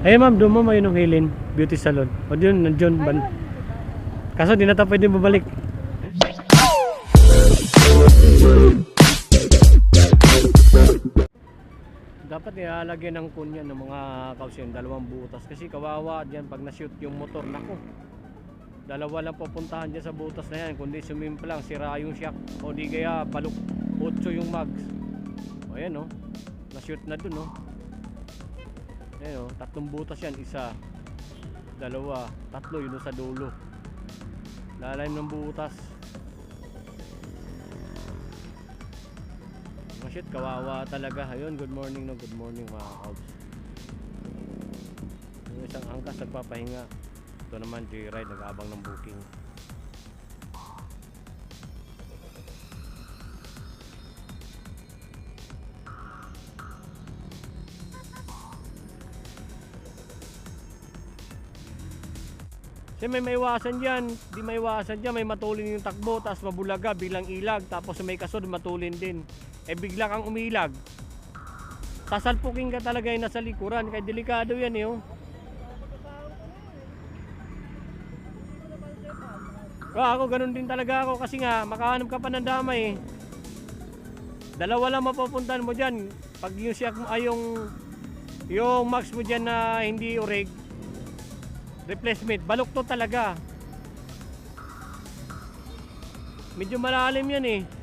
Eh ma'am, doon mo mayroon ng Helen Beauty Salon. O doon, nandiyon. Ban Kaso di na tayo pwede babalik. Dapat nilalagyan ng kunya ng mga kausin, dalawang butas. Kasi kawawa dyan pag na-shoot yung motor. Nako, dalawa lang pupuntahan dyan sa butas na yan. Kundi sumimpa lang, sira yung shock. O di kaya balok, otso yung mags. O ayan o, na-shoot na dun o. Ayan o, tatlong butas yan. Isa, dalawa, tatlo yun sa dulo. Lalayim ng butas. Oh shit, kawawa talaga. Ayun, good morning no, good morning mga kabs. Yung isang angkas nagpapahinga. Ito naman, Joyride, nag-aabang ng booking. Kasi may maiwasan dyan, di maiwasan dyan, may matulin yung takbo, tapos mabulaga, bilang ilag, tapos may kasunod, matulin din. Eh bigla kang umilag. Sasalpukin ka talaga yung nasa likuran, kaya delikado yan eh. oh. Ah, ako ganun din talaga ako kasi nga makahanap ka pa ng damay eh. Dalawa lang mapupuntahan mo diyan. Pag yung siyak mo ay yung yung max mo diyan na hindi oreg replacement, balok to talaga. Medyo malalim yan eh.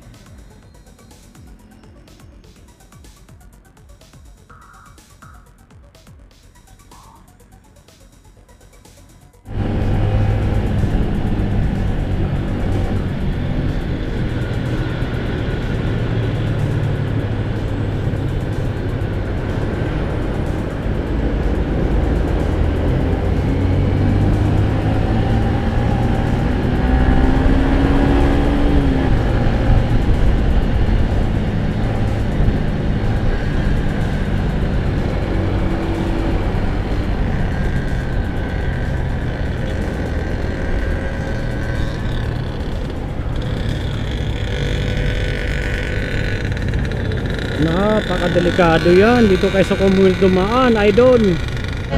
Napakadelikado yan. Dito kayo sa Commonwealth dumaan, idol.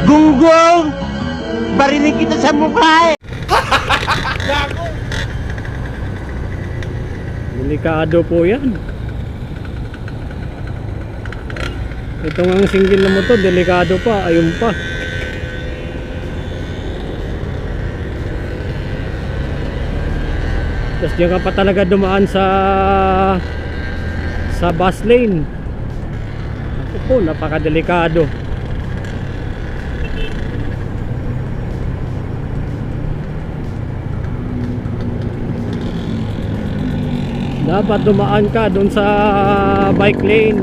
Gunggong! Barinig kita sa mukha eh! Delikado po yan. Ito nga ang single na motor, delikado pa, ayun pa. Tapos diyan ka pa talaga dumaan sa sa bus lane. Ito po, napakadelikado. dapat dumaan ka doon sa bike lane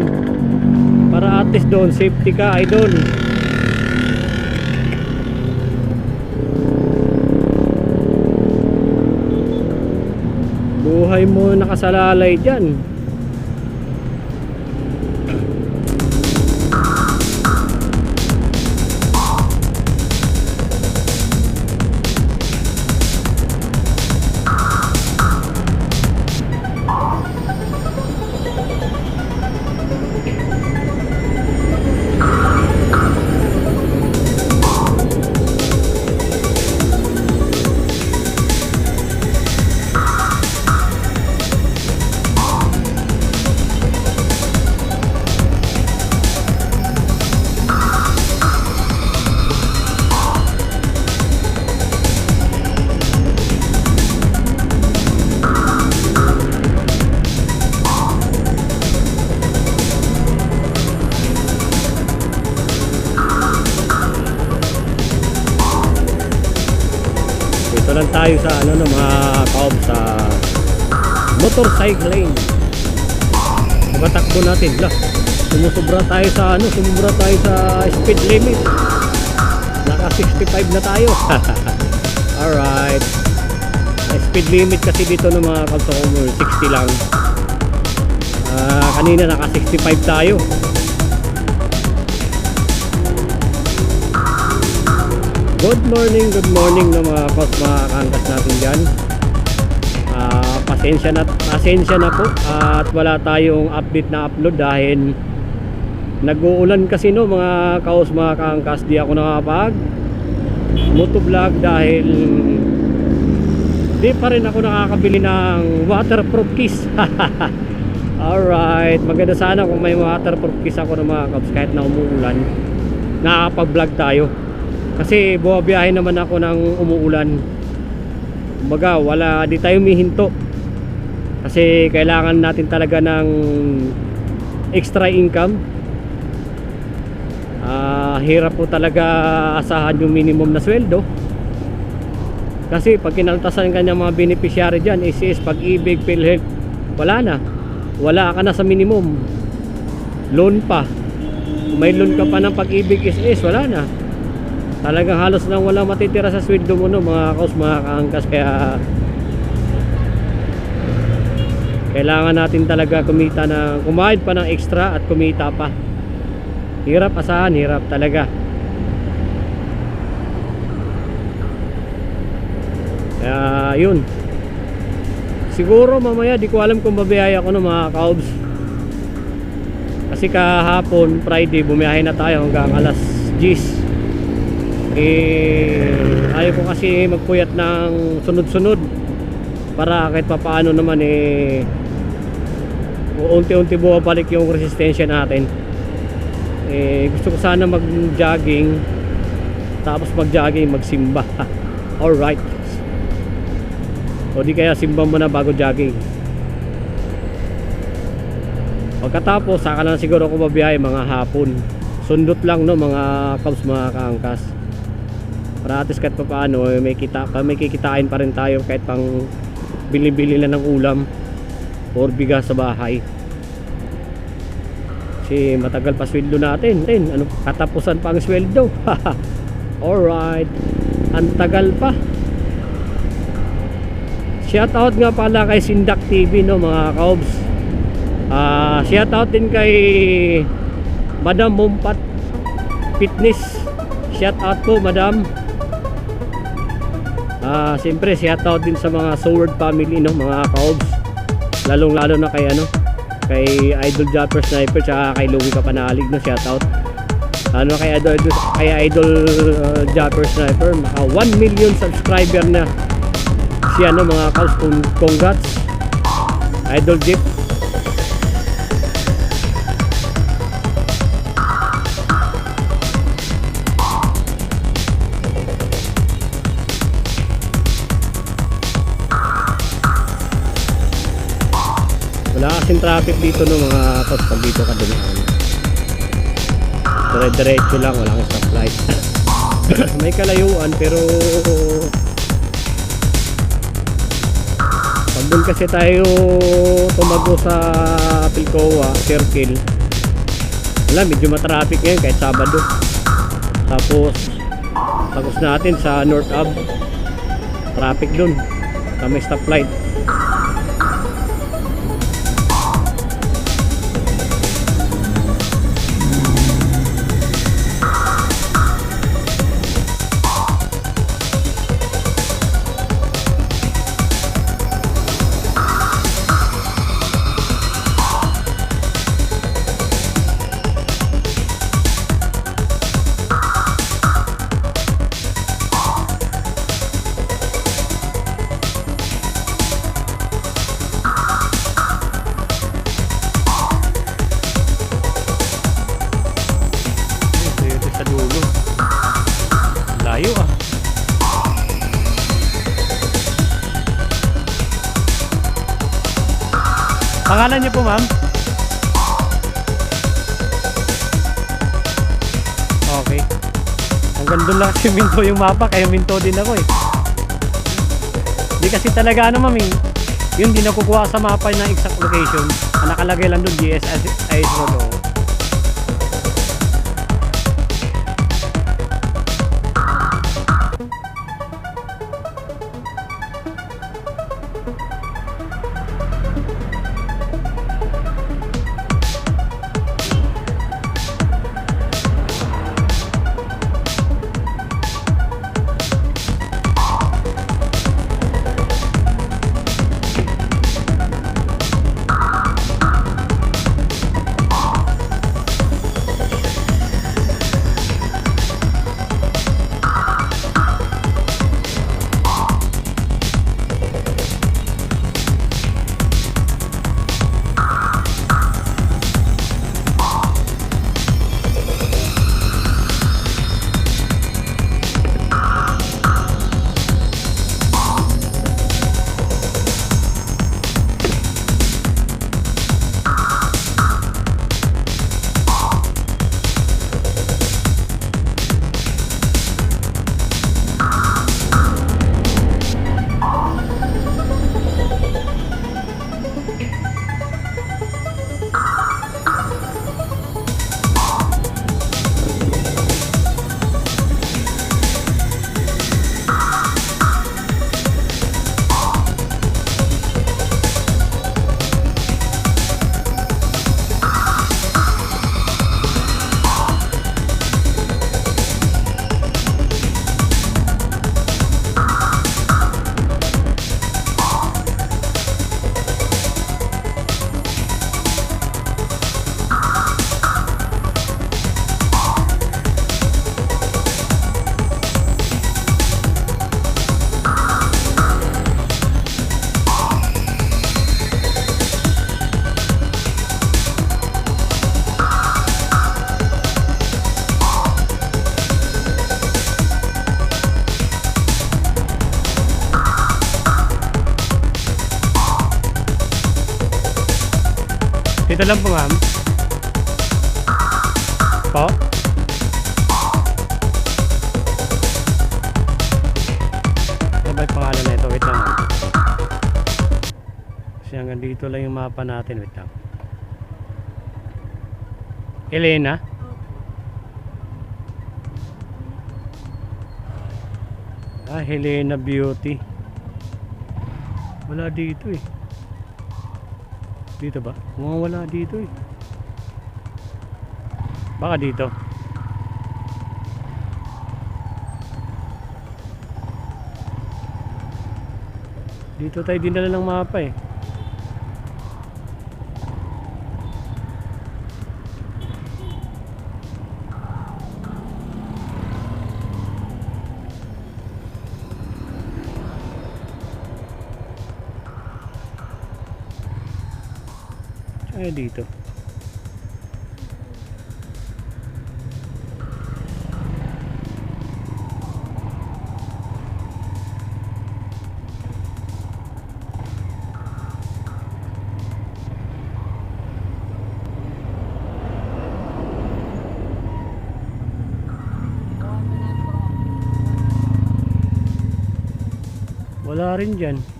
para at least doon safety ka idol buhay mo nakasalalay dyan Lang tayo sa ano no mga kaob sa motorcycling. Tumatakbo natin. Lah, sumusubra tayo sa ano, sumubra tayo sa speed limit. Naka 65 na tayo. Alright. Speed limit kasi dito ng mga Comor, 60 lang. Ah, kanina naka 65 tayo. Good morning, good morning ng mga kos mga kangkas natin dyan. Ah, pasensya na, pasensya na po at wala tayong update na upload dahil Nag-uulan kasi no mga kaos mga kaangkas di ako nakapag motovlog dahil di pa rin ako nakakabili ng waterproof case. Alright, maganda sana kung may waterproof case ako ng mga kaos kahit na umuulan. Nakakapag-vlog tayo. Kasi buwabiyahe naman ako ng umuulan. Kumbaga, wala di tayo mihinto. Kasi kailangan natin talaga ng extra income. Ah, hirap po talaga asahan yung minimum na sweldo. Kasi pag kinaltasan ka mga beneficiary dyan, ICS, pag-ibig, PhilHealth, wala na. Wala ka na sa minimum. Loan pa. May loan ka pa ng pag-ibig, ICS, wala na. Talagang halos nang wala matitira sa sweldo mo no, mga kaos, mga kaangkas. Kaya kailangan natin talaga kumita na kumayad pa ng extra at kumita pa. Hirap asahan hirap talaga. Kaya yun. Siguro mamaya di ko alam kung babiyaya ko no mga kaobs. Kasi kahapon Friday bumiyahe na tayo hanggang alas 10 eh ayaw ko kasi magpuyat ng sunod-sunod. Para kahit papaano naman eh unti-unti bumabalik yung resistensya natin. Eh gusto ko sana mag jogging tapos mag jogging magsimba. Alright. O di kaya simba mo na bago jogging. Pagkatapos saka lang siguro ako mabiyahe mga hapon. Sundot lang no mga kabs mga kaangkas para at least kahit pa paano eh, may, kita, may kikitain pa rin tayo kahit pang bili-bili na ng ulam or bigas sa bahay. Kasi matagal pa sweldo natin. Din ano katapusan pa ang sweldo. Alright. Ang tagal pa. Shout out nga pala kay Sindak TV no mga kaobs. Ah shout out din kay Madam Mumpat Fitness. Shout out po Madam ah siyempre shout out din sa mga Sword family no? Mga kaobs. Lalong lalo na kay ano kay Idol Jumper Sniper tsaka kay Louie Kapanalig no? Shoutout ano kay Idol kay Idol uh, Jumper Sniper maka 1 million subscriber na siya no? Mga Con- congrats. Idol Jeep kasing traffic dito no mga kaus pag dito ka dumaan dire-diretso lang walang stoplight. May kalayuan pero pag doon kasi tayo tumago sa Pilcoa Circle wala medyo matraffic ngayon kahit Sabado. Tapos tapos natin sa North Ave traffic doon sa may stoplight Pangalan niyo po ma'am? Okay. Hanggang doon lang kasi minto yung mapa, kaya minto din ako eh. Di kasi talaga ano ma'am eh, yun di nakukuha sa mapa ng exact location. Ang nakalagay lang doon GSIS road oh. Dito lang po ma'am. Po? Ano ba yung pangalan na ito? Wait lang ma'am. Kasi hanggang dito lang yung mapa natin. Wait lang. Elena? Ah, Helena Beauty. Wala dito eh. Dito ba? Mukhang wala dito eh. Baka dito. Dito tayo dinala ng mapa eh. Ay, dito. Wala rin dyan.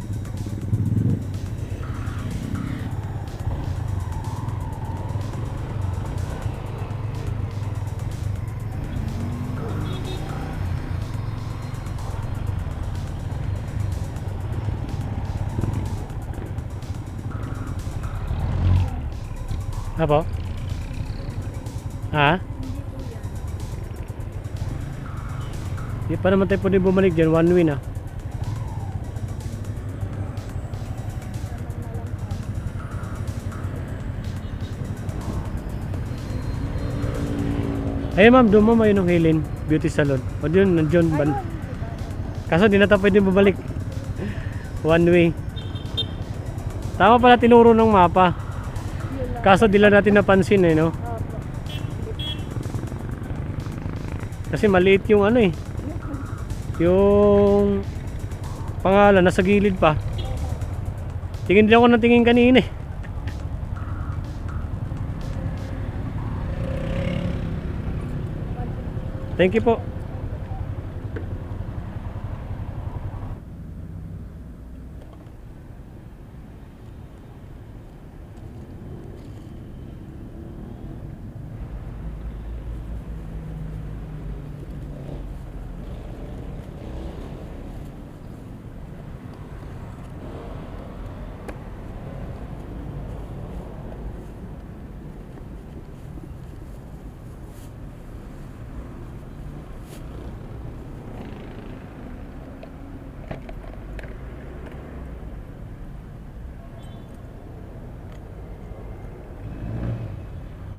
Apo? Ha? Di pa naman tayo pwede bumalik dyan, one way na. Ayun ma'am, doon ma'am ayun ang Helen Beauty Salon. O doon, nandiyon. Ban Kaso di na tayo pwede bumalik. One way. Tama pala tinuro ng mapa. Kaso di lang natin napansin eh, no? Kasi maliit yung ano eh. Yung pangalan nasa gilid pa. Tingin din ako ng tingin kanina eh. Thank you po.